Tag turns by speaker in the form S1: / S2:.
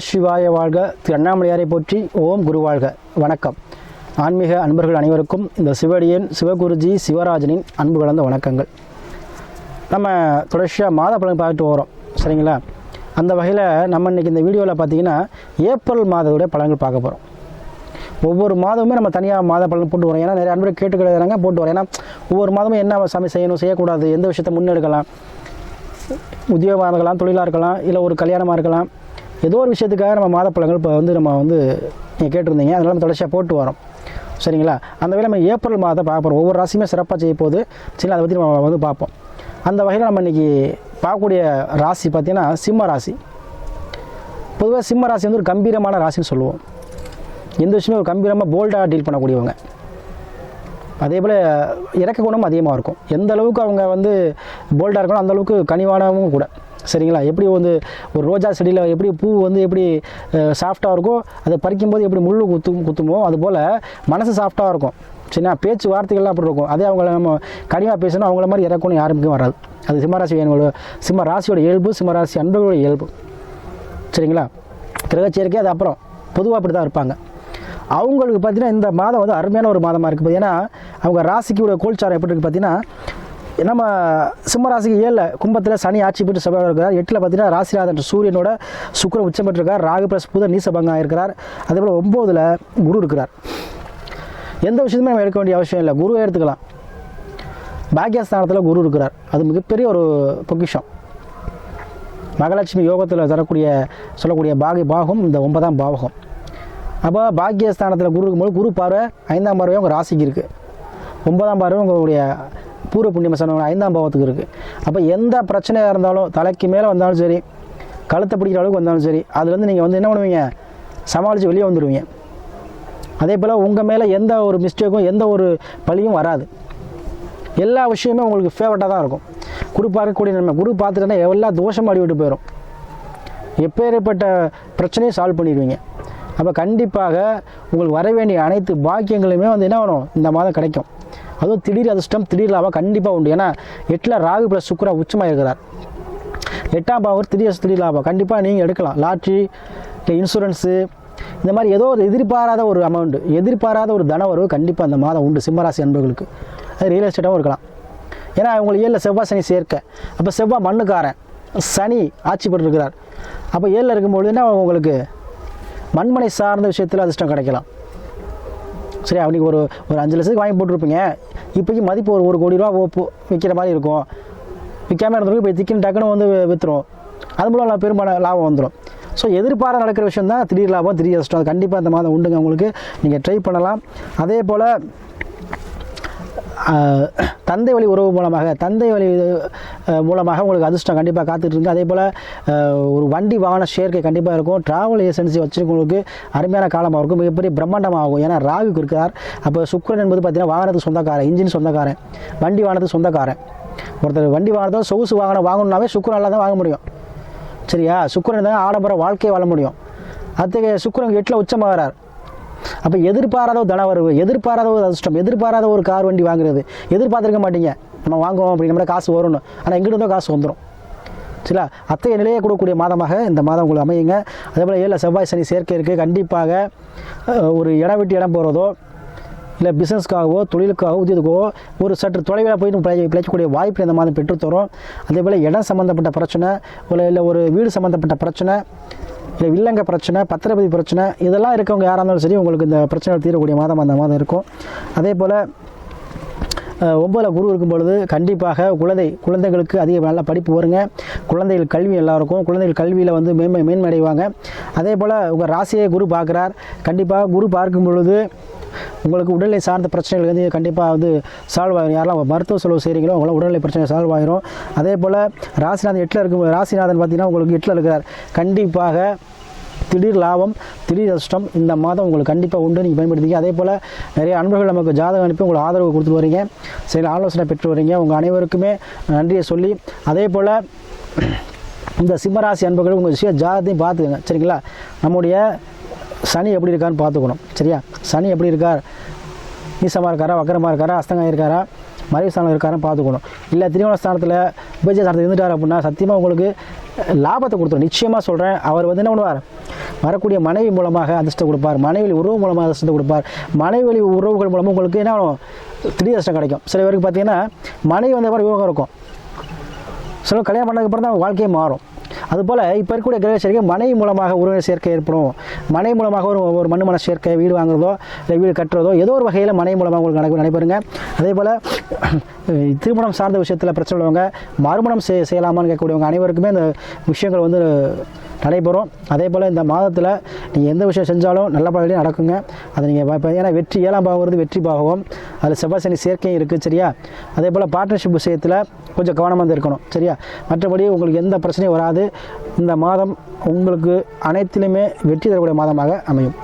S1: நமசிவாய வாழ்க. திரு அண்ணாமலையாரை போற்றி ஓம் குரு வாழ்க. வணக்கம். ஆன்மீக அன்பர்கள் அனைவருக்கும் இந்த சிவடியன் சிவகுருஜி சிவராஜனின் அன்பு கலந்த வணக்கங்கள். நம்ம தொடர்ச்சியாக மாத பலன் பார்த்துட்டு வரோம் சரிங்களா? அந்த வகையில் நம்ம இன்றைக்கி இந்த வீடியோவில் பார்த்தீங்கன்னா ஏப்ரல் மாதத்துடைய பலன்கள் பார்க்க போகிறோம் ஒவ்வொரு மாதமுமே நம்ம தனியாக மாத பலன் போட்டு வரோம். ஏன்னா நிறைய அன்பு கேட்டுக்கிறாங்க போட்டு வரோம். ஏன்னா ஒவ்வொரு மாதமும் என்ன சாமி செய்யணும் செய்யக்கூடாது எந்த விஷயத்தை முன்னெடுக்கலாம் உத்தியோகமாக இருக்கலாம் தொழிலாக இருக்கலாம் இல்லை ஒரு கல்யாணமாக இருக்கலாம் ஏதோ ஒரு விஷயத்துக்காக நம்ம மாதப்பழங்கள் இப்போ வந்து நம்ம வந்து நீங்கள் கேட்டிருந்தீங்க. அதனால் நம்ம தொடர்ச்சியாக போட்டு வரோம். சரிங்களா? அந்த வகையில் நம்ம ஏப்ரல் மாதம் பார்க்க போகிறோம் ஒவ்வொரு ராசியுமே சிறப்பாக செய்ய போது சரி அதை பற்றி நம்ம வந்து பார்ப்போம். அந்த வகையில் நம்ம இன்றைக்கி பார்க்கக்கூடிய ராசி பார்த்திங்கன்னா சிம்ம ராசி. பொதுவாக சிம்ம ராசி வந்து ஒரு கம்பீரமான ராசின்னு சொல்லுவோம். எந்த விஷயமே ஒரு கம்பீரமாக போல்டாக டீல் பண்ணக்கூடியவங்க. அதே போல் இறக்க குணம் அதிகமாக இருக்கும். எந்த அளவுக்கு அவங்க வந்து போல்டாக இருக்கணும் அந்த அளவுக்கு கனிவானவும் கூட. சரிங்களா? எப்படி வந்து ஒரு ரோஜா செடியில் எப்படி பூ வந்து எப்படி சாஃப்டாக இருக்கோ அதை பறிக்கும்போது எப்படி முள் குத்து குத்துமோ அதுபோல் மனசு சாஃப்டாக இருக்கும். சரிங்களா? பேச்சு வார்த்தைகள்லாம் அப்படி இருக்கும். அதே அவங்கள நம்ம கனிவாக பேசணும் அவங்கள மாதிரி இறக்கணும் யாருக்கும் வராது. அது சிம்மராசி வேணுங்களோட சிம்ம ராசியோட இயல்பு சிம்மராசி அன்பர்களோட இயல்பு. சரிங்களா? கிரகச்சேர்க்கை அது அப்புறம். பொதுவாக அப்படி தான் இருப்பாங்க. அவங்களுக்கு பார்த்தீங்கன்னா இந்த மாதம் வந்து அருமையான ஒரு மாதமாக இருக்குது. ஏன்னா அவங்க ராசிக்கு உடைய கோல்சாரம் எப்படி இருக்குது பார்த்தீங்கன்னா நம்ம சிம்மராசிக்கு ஏழில் கும்பத்தில் சனி ஆட்சி பெற்று சபையாக இருக்கிறார். எட்டில் பார்த்தீங்கன்னா ராசிநாதன் சூரியனோட சுக்கர உச்சம் பெற்றிருக்கார். ராகு பிளஸ் புத நீசபங்கம் இருக்கிறார். அதே போல் ஒம்போதில் குரு இருக்கிறார். எந்த விஷயத்துமே நம்ம எடுக்க வேண்டிய அவசியம் இல்லை. குருவை எடுத்துக்கலாம். பாக்கியஸ்தானத்தில் குரு இருக்கிறார். அது மிகப்பெரிய ஒரு பொக்கிஷம். மகாலட்சுமி யோகத்தில் தரக்கூடிய சொல்லக்கூடிய பாகி பாகம் இந்த ஒன்பதாம் பாவகம். அப்போ பாக்கியஸ்தானத்தில் குரு இருக்கும்போது குரு பார்வை ஐந்தாம் பார்வை உங்கள் ராசிக்கு இருக்குது ஒன்பதாம் பார்வை உங்களுடைய பூர்வ புண்ணியம் சொன்ன ஐந்தாம் பாவத்துக்கு இருக்குது அப்போ எந்த பிரச்சனையாக இருந்தாலும் தலைக்கு மேலே வந்தாலும் சரி கழுத்தை பிடிக்கிற அளவுக்கு வந்தாலும் சரி அதுலேருந்து நீங்கள் வந்து என்ன பண்ணுவீங்க? சமாளித்து வெளியே வந்துடுவீங்க. அதே போல் உங்கள் மேலே எந்த ஒரு மிஸ்டேக்கும் எந்த ஒரு பழியும் வராது. எல்லா விஷயமே உங்களுக்கு ஃபேவரட்டாக தான் இருக்கும். குரு பார்க்கக்கூடிய நன்மை. குரு பார்த்துட்டேன்னா எல்லா தோஷமும் அடி விட்டு போயிடும் எப்பேற்பட்ட பிரச்சனையும் சால்வ் பண்ணிடுவீங்க. அப்போ கண்டிப்பாக உங்களுக்கு வர வேண்டிய அனைத்து பாக்கியங்களுமே வந்து என்ன வரும் இந்த மாதம் கிடைக்கும். அதுவும் திடீர் அதிர்ஷ்டம் திடீர் லாபம் கண்டிப்பாக உண்டு. ஏன்னா எட்டில் ராகு ப்ளஸ் சுக்கரா உச்சமாக இருக்கிறார் எட்டாம் பாவர் திடீர் திடீர் லாபம் கண்டிப்பாக நீங்கள் எடுக்கலாம். லாட்ரி இல்லை இன்சூரன்ஸு இந்த மாதிரி ஏதோ ஒரு எதிர்பாராத ஒரு அமௌண்ட் எதிர்பாராத ஒரு தன வரவு கண்டிப்பாக அந்த மாதம் உண்டு சிம்மராசி அன்பர்களுக்கு. அது ரியல் எஸ்டேட்டாகவும் இருக்கலாம். ஏன்னா உங்களுக்கு ஏழில் செவ்வாய் சனி சேர்க்க. அப்போ செவ்வாய் மண்ணுக்காரன். சனி ஆட்சி பெற்றிருக்கிறார் அப்போ ஏழில் இருக்கும்பொழுது என்ன உங்களுக்கு? மண்மனை சார்ந்த விஷயத்தில் அதிர்ஷ்டம் கிடைக்கலாம். சரி அவனுக்கு ஒரு ஒரு அஞ்சு லட்சத்துக்கு வாங்கி போட்டிருப்பீங்க. இப்போக்கி மதிப்பு ஒரு ஒரு கோடி ரூபா விற்கிற மாதிரி இருக்கும். விற்காம இருந்திருக்கும் இப்போ திக்கின்னு டக்குன்னு வந்து விற்றுரும் அது மூலம் பெரும்பாலான லாபம் வந்துடும் ஸோ எதிர்பார நடக்கிற விஷயம் தான் திடீர் லாபம் திடீர் கஷ்டம் அது கண்டிப்பாக அந்த மாதம் உண்டுங்க உங்களுக்கு. நீங்கள் ட்ரை பண்ணலாம். அதே போல் தந்தை வழி உறவு மூலமாக தந்தை வழி மூலமாக உங்களுக்கு அதிர்ஷ்டம் கண்டிப்பாக காத்துட்ருக்கு அதே போல் ஒரு வண்டி வாகன சேர்க்கை கண்டிப்பாக இருக்கும். ட்ராவல் ஏஜென்சி வச்சுருக்கவங்களுக்கு அருமையான காலமாக இருக்கும் மிகப்பெரிய பிரம்மாண்டமாகும் ஏன்னா ராகு இருக்கிறார் அப்போ சுக்ரன் என்பது பார்த்தீங்கன்னா வாகனத்துக்கு சொந்தக்காரன் இன்ஜின் சொந்தக்காரன் வண்டி வாகனத்துக்கு சொந்தக்காரன். ஒருத்தர் வண்டி வாகனத்தை சொகுசு வாகனம் வாங்கணுன்னாவே சுக்கிரனால தான் வாங்க முடியும். சரியா? சுக்ரன் தான் ஆடம்பர வாழ்க்கையை வாழ முடியும். அத்தகைய சுக்ரன் எட்டில் உச்சமாகிறார். அப்போ எதிர்பாராத ஒரு தனவரவு எதிர்பாராத ஒரு அதிர்ஷ்டம் எதிர்பாராத ஒரு கார் வண்டி வாங்குறது. எதிர்பார்த்துருக்க மாட்டீங்க. நம்ம வாங்குவோம் அப்படி நம்ம காசு வரணும் ஆனால் எங்கிட்ட காசு வந்துடும் சரிங்களா? அத்தகைய நிலையை கொடுக்கக்கூடிய மாதமாக இந்த மாதம் உங்களுக்கு அமையுங்க. அதே போல் ஏழில் செவ்வாய் சனி சேர்க்கை இருக்குது கண்டிப்பாக ஒரு இடம் விட்டு இடம் போகிறதோ இல்லை பிஸ்னஸ்க்காகவோ தொழிலுக்காகவோ உத்தியோகத்துக்கோ ஒரு சற்று தொலைவில் போய் பிழை பிழைக்கக்கூடிய வாய்ப்பு இந்த மாதம் பெற்றுத்தரும். அதே போல் இடம் சம்மந்தப்பட்ட பிரச்சனை இல்லை இல்லை ஒரு வீடு சம்மந்தப்பட்ட பிரச்சனை இல்லை வில்லங்க பிரச்சனை பத்திரப்பதி பிரச்சனை இதெல்லாம் இருக்கவங்க யாராக இருந்தாலும் சரி உங்களுக்கு இந்த பிரச்சனைகள் தீரக்கூடிய மாதம் அந்த மாதம் இருக்கும். அதே போல் ஒம்பதில் குரு இருக்கும் பொழுது கண்டிப்பாக குழந்தை குழந்தைகளுக்கு அதிக நல்ல படிப்பு வருங்க. குழந்தைகள் கல்வி எல்லாருக்கும் குழந்தைகள் கல்வியில் வந்து மேன்மை மேன்மடைவாங்க அதே போல் உங்கள் ராசியை குரு பார்க்குறார். கண்டிப்பாக குரு பார்க்கும் பொழுது உங்களுக்கு உடல்நிலை சார்ந்த பிரச்சனைகள் வந்து கண்டிப்பாக வந்து சால்வ் ஆகிடும் யாரெல்லாம் மருத்துவ செலவு செய்கிறீங்களோ அவங்களாம் உடல்நிலை பிரச்சனை சால்வ் ஆகிரும் அதே போல் ராசிநாதன் எட்டில் இருக்கும் ராசிநாதன் பார்த்தீங்கன்னா உங்களுக்கு எட்டில் இருக்கிறார் கண்டிப்பாக திடீர் லாபம் திடீர் அதிர்ஷ்டம் இந்த மாதம் உங்களுக்கு கண்டிப்பாக உண்டு. நீங்கள் பயன்படுத்திங்க அதே போல் நிறைய அன்பர்கள் நமக்கு ஜாதகம் அனுப்பி உங்களுக்கு ஆதரவு கொடுத்து வரீங்க. சில ஆலோசனை பெற்று வரீங்க. உங்கள் அனைவருக்குமே நன்றியை சொல்லி அதே போல் இந்த சிம்மராசி அன்பர்கள் உங்கள் விஷய ஜாதகத்தையும் பார்த்துக்கங்க. சரிங்களா? நம்முடைய சனி எப்படி இருக்கான்னு பார்த்துக்கணும் சரியா? சனி எப்படி இருக்கார்? நீசமாக இருக்காரா? வக்கரமாக இருக்காரா? அஸ்தங்கம் இருக்காரா? மறைவு ஸ்தானம் இருக்காருன்னு பார்த்துக்கணும். இல்லை திருமண ஸ்தானத்தில் உபஜய ஸ்தானத்தில் இருந்துட்டார் அப்படின்னா சத்தியமாக உங்களுக்கு லாபத்தை கொடுத்துரும். நிச்சயமாக சொல்கிறேன் அவர் வந்து என்ன பண்ணுவார்? வரக்கூடிய மனைவி மூலமாக அதிர்ஷ்டம் கொடுப்பார். மனைவி உறவு மூலமாக அதிர்ஷ்டத்தை கொடுப்பார். மனைவி உறவுகள் மூலமாக உங்களுக்கு என்ன ஆகும்? திடீர் அதிர்ஷ்டம் கிடைக்கும். சில பேருக்கு பார்த்தீங்கன்னா மனைவி வந்த மாதிரி யோகம் இருக்கும். சில கல்யாணம் பண்ணதுக்கப்புறம் தான் வாழ்க்கையே மாறும். அதுபோல் இப்போ இருக்கக்கூடிய கிரக சேர்க்கை மனை மூலமாக உறவினர் சேர்க்கை ஏற்படும். மனை மூலமாக ஒரு ஒரு மண் மன சேர்க்கை வீடு வாங்குறதோ இல்லை வீடு கட்டுறதோ ஏதோ ஒரு வகையில் மனை மூலமாக உங்களுக்கு நடக்கும் நடைபெறுங்க. அதே போல் திருமணம் சார்ந்த விஷயத்தில் பிரச்சனை உள்ளவங்க மறுமணம் செய் செய்யலாமான்னு கேட்கக்கூடியவங்க அனைவருக்குமே இந்த விஷயங்கள் வந்து நடைபெறும். அதே போல் இந்த மாதத்தில் நீங்கள் எந்த விஷயம் செஞ்சாலும் நல்ல பலனே நடக்குங்க. அதை நீங்கள் ஏன்னா வெற்றி ஏழாம் பாகம் வெற்றி பாகவும். அதில் செவ்வாய் சனி சேர்க்கையும் இருக்குது சரியா? அதே போல் பார்ட்னர்ஷிப் விஷயத்தில் கொஞ்சம் கவனமாக இருந்திருக்கணும் இருக்கணும் சரியா? மற்றபடி உங்களுக்கு எந்த பிரச்சனையும் வராது. இந்த மாதம் உங்களுக்கு அனைத்திலுமே வெற்றி தரக்கூடிய மாதமாக அமையும்.